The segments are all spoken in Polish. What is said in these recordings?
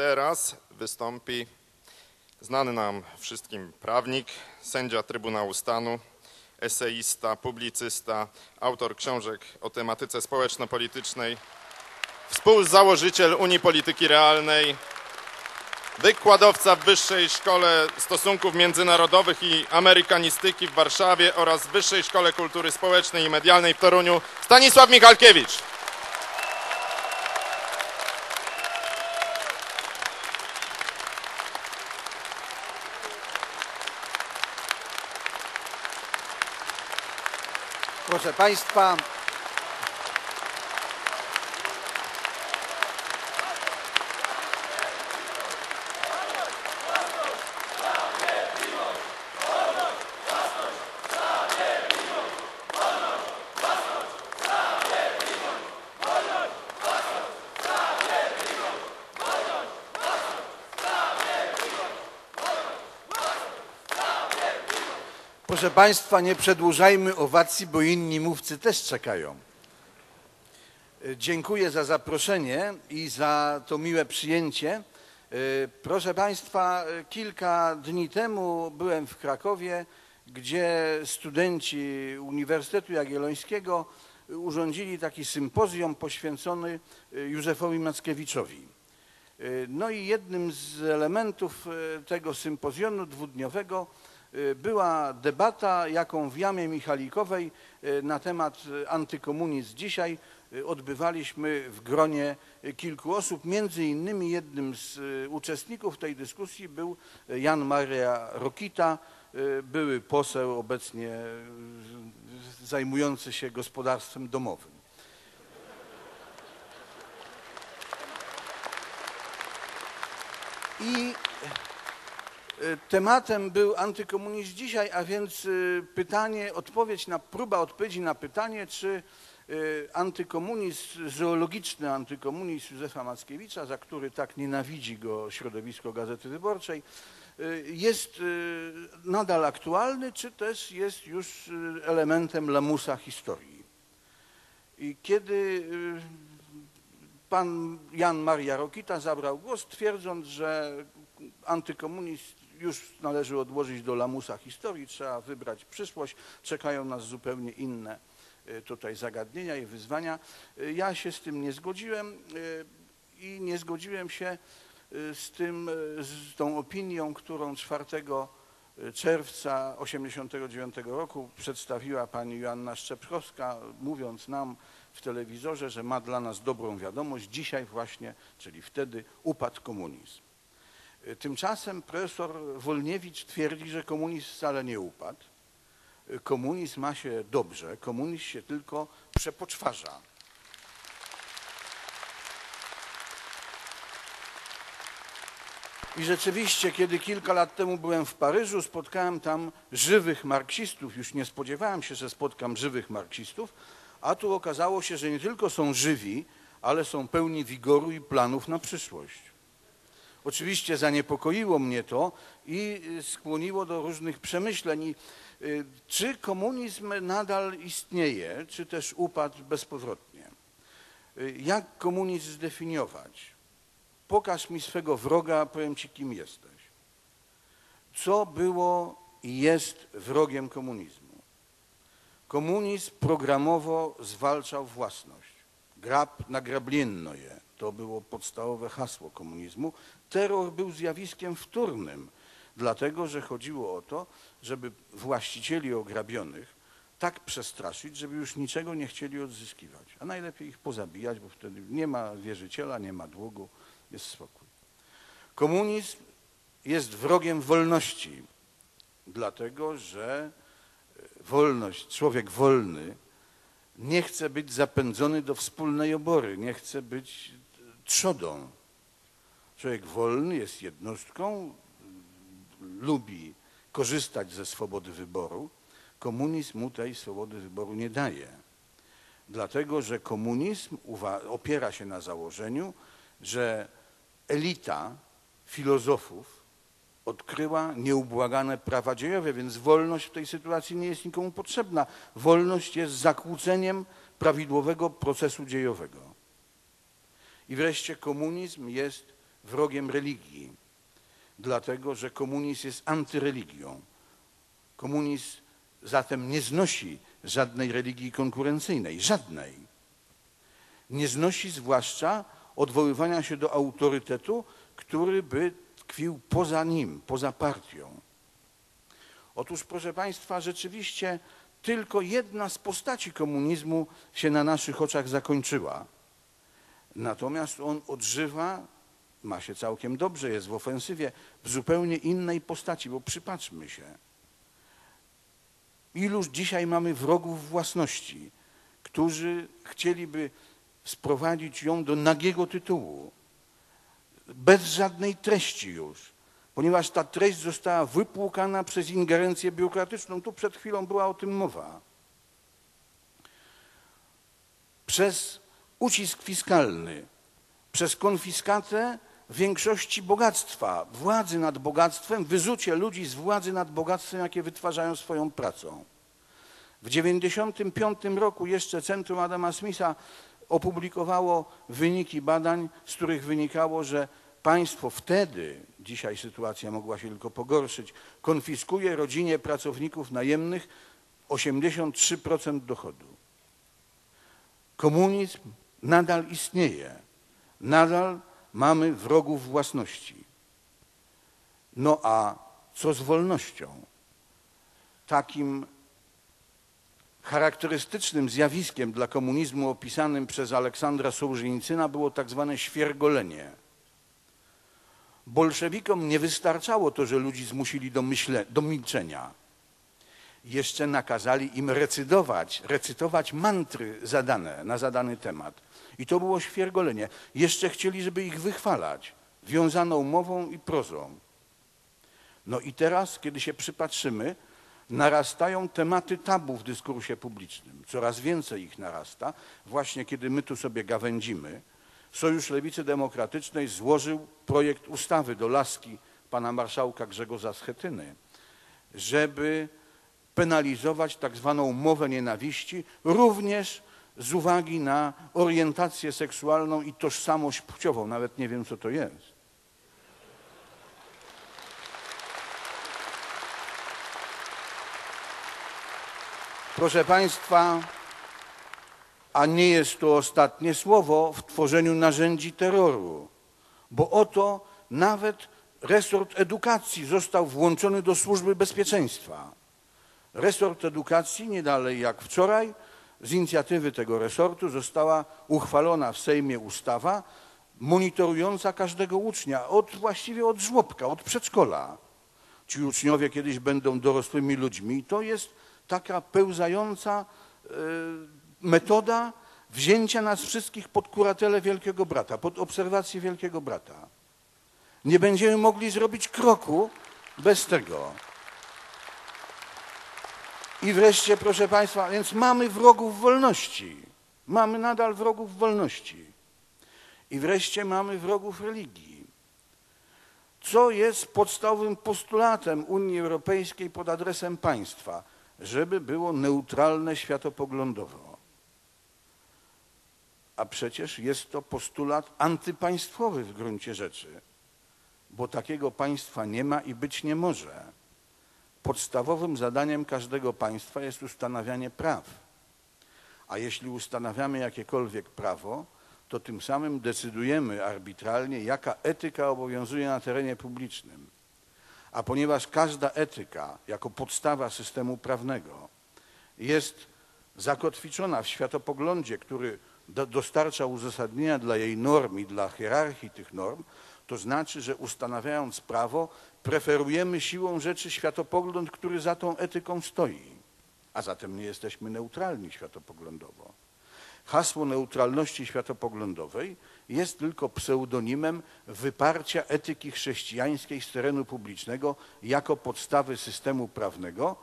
teraz wystąpi znany nam wszystkim prawnik, sędzia Trybunału Stanu, eseista, publicysta, autor książek o tematyce społeczno-politycznej, współzałożyciel Unii Polityki Realnej, wykładowca w Wyższej Szkole Stosunków Międzynarodowych i Amerykanistyki w Warszawie oraz Wyższej Szkole Kultury Społecznej i Medialnej w Toruniu, Stanisław Michalkiewicz. Proszę Państwa, Proszę Państwa, nie przedłużajmy owacji, bo inni mówcy też czekają. E, Dziękuję za zaproszenie i za to miłe przyjęcie. E, Proszę Państwa, e, kilka dni temu byłem w Krakowie, gdzie studenci Uniwersytetu Jagiellońskiego urządzili taki sympozjum poświęcony Józefowi Mackiewiczowi. No i jednym z elementów tego sympozjonu dwudniowego była debata, jaką w Jamie Michalikowej y, na temat y, antykomunizm dzisiaj odbywaliśmy w gronie kilku osób. Między innymi jednym z uczestników tej dyskusji był Jan Maria Rokita, były poseł obecnie zajmujący się gospodarstwem domowym. I E, tematem był antykomunizm dzisiaj, a więc e, pytanie, odpowiedź na, próba odpowiedzi na pytanie, czy e, antykomunizm, zoologiczny antykomunizm Józefa Mackiewicza, za który tak nienawidzi go środowisko Gazety Wyborczej, jest nadal aktualny, czy też jest już elementem lamusa historii. I kiedy pan Jan Maria Rokita zabrał głos, twierdząc, że antykomunizm już należy odłożyć do lamusa historii, trzeba wybrać przyszłość, czekają nas zupełnie inne e, tutaj zagadnienia i wyzwania. E, ja się z tym nie zgodziłem e, i nie zgodziłem się z tym, z tą opinią, którą 4 czerwca 1989 roku przedstawiła pani Joanna Szczepkowska, mówiąc nam w telewizorze, że ma dla nas dobrą wiadomość. Dzisiaj właśnie, czyli wtedy, upadł komunizm. Tymczasem profesor Wolniewicz twierdzi, że komunizm wcale nie upadł. Komunizm ma się dobrze, komunizm się tylko przepoczwarza. I rzeczywiście, kiedy kilka lat temu byłem w Paryżu, spotkałem tam żywych marksistów. Już nie spodziewałem się, że spotkam żywych marksistów, a tu okazało się, że nie tylko są żywi, ale są pełni wigoru i planów na przyszłość. Oczywiście zaniepokoiło mnie to i y, skłoniło do różnych przemyśleń. Y, czy komunizm nadal istnieje, czy też upadł bezpowrotnie? Y, jak komunizm zdefiniować? Pokaż mi swego wroga, powiem ci, kim jesteś. Co było i jest wrogiem komunizmu? Komunizm programowo zwalczał własność. Grab nagrablienno je. To było podstawowe hasło komunizmu terror był zjawiskiem wtórnym, dlatego że chodziło o to, żeby właścicieli ograbionych tak przestraszyć, żeby już niczego nie chcieli odzyskiwać. A najlepiej ich pozabijać, bo wtedy nie ma wierzyciela, nie ma długu, jest spokój. Komunizm jest wrogiem wolności, dlatego że wolność, człowiek wolny nie chce być zapędzony do wspólnej obory, nie chce być trzodą. Człowiek wolny jest jednostką, lubi korzystać ze swobody wyboru. Komunizm mu tej swobody wyboru nie daje. Dlatego, że komunizm opiera się na założeniu, że elita filozofów odkryła nieubłagane prawa dziejowe, więc wolność w tej sytuacji nie jest nikomu potrzebna. Wolność jest zakłóceniem prawidłowego procesu dziejowego. I wreszcie komunizm jest wrogiem religii, dlatego że komunizm jest antyreligią. Komunizm zatem nie znosi żadnej religii konkurencyjnej, żadnej. Nie znosi zwłaszcza odwoływania się do autorytetu, który by tkwił poza nim, poza partią. Otóż, proszę Państwa, rzeczywiście tylko jedna z postaci komunizmu się na naszych oczach zakończyła. Natomiast on odżywa, ma się całkiem dobrze, jest w ofensywie, w zupełnie innej postaci, bo przypatrzmy się. Iluż dzisiaj mamy wrogów własności, którzy chcieliby sprowadzić ją do nagiego tytułu, bez żadnej treści już, ponieważ ta treść została wypłukana przez ingerencję biurokratyczną. Tu przed chwilą była o tym mowa. Przez ucisk fiskalny, przez konfiskatę większości bogactwa, władzy nad bogactwem, wyrzucie ludzi z władzy nad bogactwem, jakie wytwarzają swoją pracą. W 1995 roku jeszcze Centrum Adama Smitha opublikowało wyniki badań, z których wynikało, że państwo wtedy, dzisiaj sytuacja mogła się tylko pogorszyć, konfiskuje rodzinie pracowników najemnych 83% dochodu. Komunizm nadal istnieje, nadal mamy wrogów własności. No a co z wolnością? Takim charakterystycznym zjawiskiem dla komunizmu opisanym przez Aleksandra Sołżenicyna było tak zwane świergolenie. Bolszewikom nie wystarczało to, że ludzi zmusili do, myśle, do milczenia. Jeszcze nakazali im recytować, recytować mantry zadane na zadany temat. I to było świergolenie. Jeszcze chcieli, żeby ich wychwalać, wiązaną mową i prozą. No i teraz, kiedy się przypatrzymy, narastają tematy tabu w dyskursie publicznym. Coraz więcej ich narasta. Właśnie kiedy my tu sobie gawędzimy, Sojusz Lewicy Demokratycznej złożył projekt ustawy do laski pana marszałka Grzegorza Schetyny, żeby penalizować tak zwaną mowę nienawiści, również z uwagi na orientację seksualną i tożsamość płciową. Nawet nie wiem, co to jest. Proszę Państwa, a nie jest to ostatnie słowo w tworzeniu narzędzi terroru, bo oto nawet resort edukacji został włączony do służby bezpieczeństwa. Resort edukacji, nie dalej jak wczoraj, z inicjatywy tego resortu została uchwalona w Sejmie ustawa monitorująca każdego ucznia, od, właściwie od żłobka, od przedszkola. Ci uczniowie kiedyś będą dorosłymi ludźmi. To jest taka pełzająca y, metoda wzięcia nas wszystkich pod kuratelę Wielkiego Brata, pod obserwację Wielkiego Brata. Nie będziemy mogli zrobić kroku bez tego. I wreszcie, proszę Państwa, więc mamy wrogów wolności. Mamy nadal wrogów wolności. I wreszcie mamy wrogów religii. Co jest podstawowym postulatem Unii Europejskiej pod adresem państwa? Żeby było neutralne światopoglądowo. A przecież jest to postulat antypaństwowy w gruncie rzeczy, bo takiego państwa nie ma i być nie może podstawowym zadaniem każdego państwa jest ustanawianie praw. A jeśli ustanawiamy jakiekolwiek prawo, to tym samym decydujemy arbitralnie, jaka etyka obowiązuje na terenie publicznym. A ponieważ każda etyka jako podstawa systemu prawnego jest zakotwiczona w światopoglądzie, który do, dostarcza uzasadnienia dla jej norm i dla hierarchii tych norm, to znaczy, że ustanawiając prawo, preferujemy siłą rzeczy światopogląd, który za tą etyką stoi, a zatem nie jesteśmy neutralni światopoglądowo. Hasło neutralności światopoglądowej jest tylko pseudonimem wyparcia etyki chrześcijańskiej z terenu publicznego jako podstawy systemu prawnego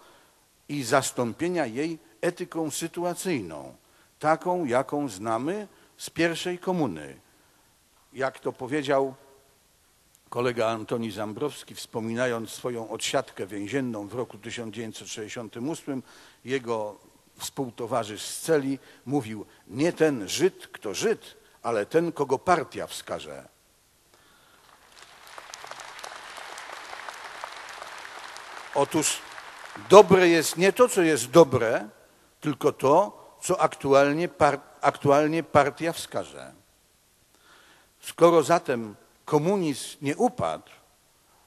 i zastąpienia jej etyką sytuacyjną, taką jaką znamy z pierwszej komuny. Jak to powiedział Kolega Antoni Zambrowski, wspominając swoją odsiadkę więzienną w roku 1968, jego współtowarzysz z celi mówił: Nie ten Żyd, kto Żyd, ale ten, kogo partia wskaże. Otóż dobre jest nie to, co jest dobre, tylko to, co aktualnie, par aktualnie partia wskaże. Skoro zatem komunizm nie upadł,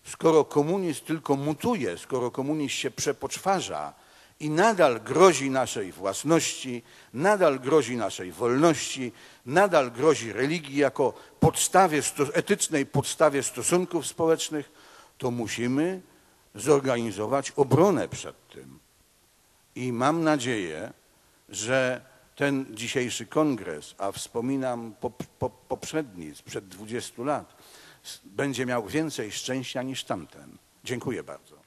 skoro komunizm tylko mutuje, skoro komunizm się przepoczwarza i nadal grozi naszej własności, nadal grozi naszej wolności, nadal grozi religii jako podstawie, etycznej podstawie stosunków społecznych, to musimy zorganizować obronę przed tym. I mam nadzieję, że ten dzisiejszy kongres, a wspominam pop, pop, poprzedni sprzed 20 lat, będzie miał więcej szczęścia niż tamten. Dziękuję bardzo.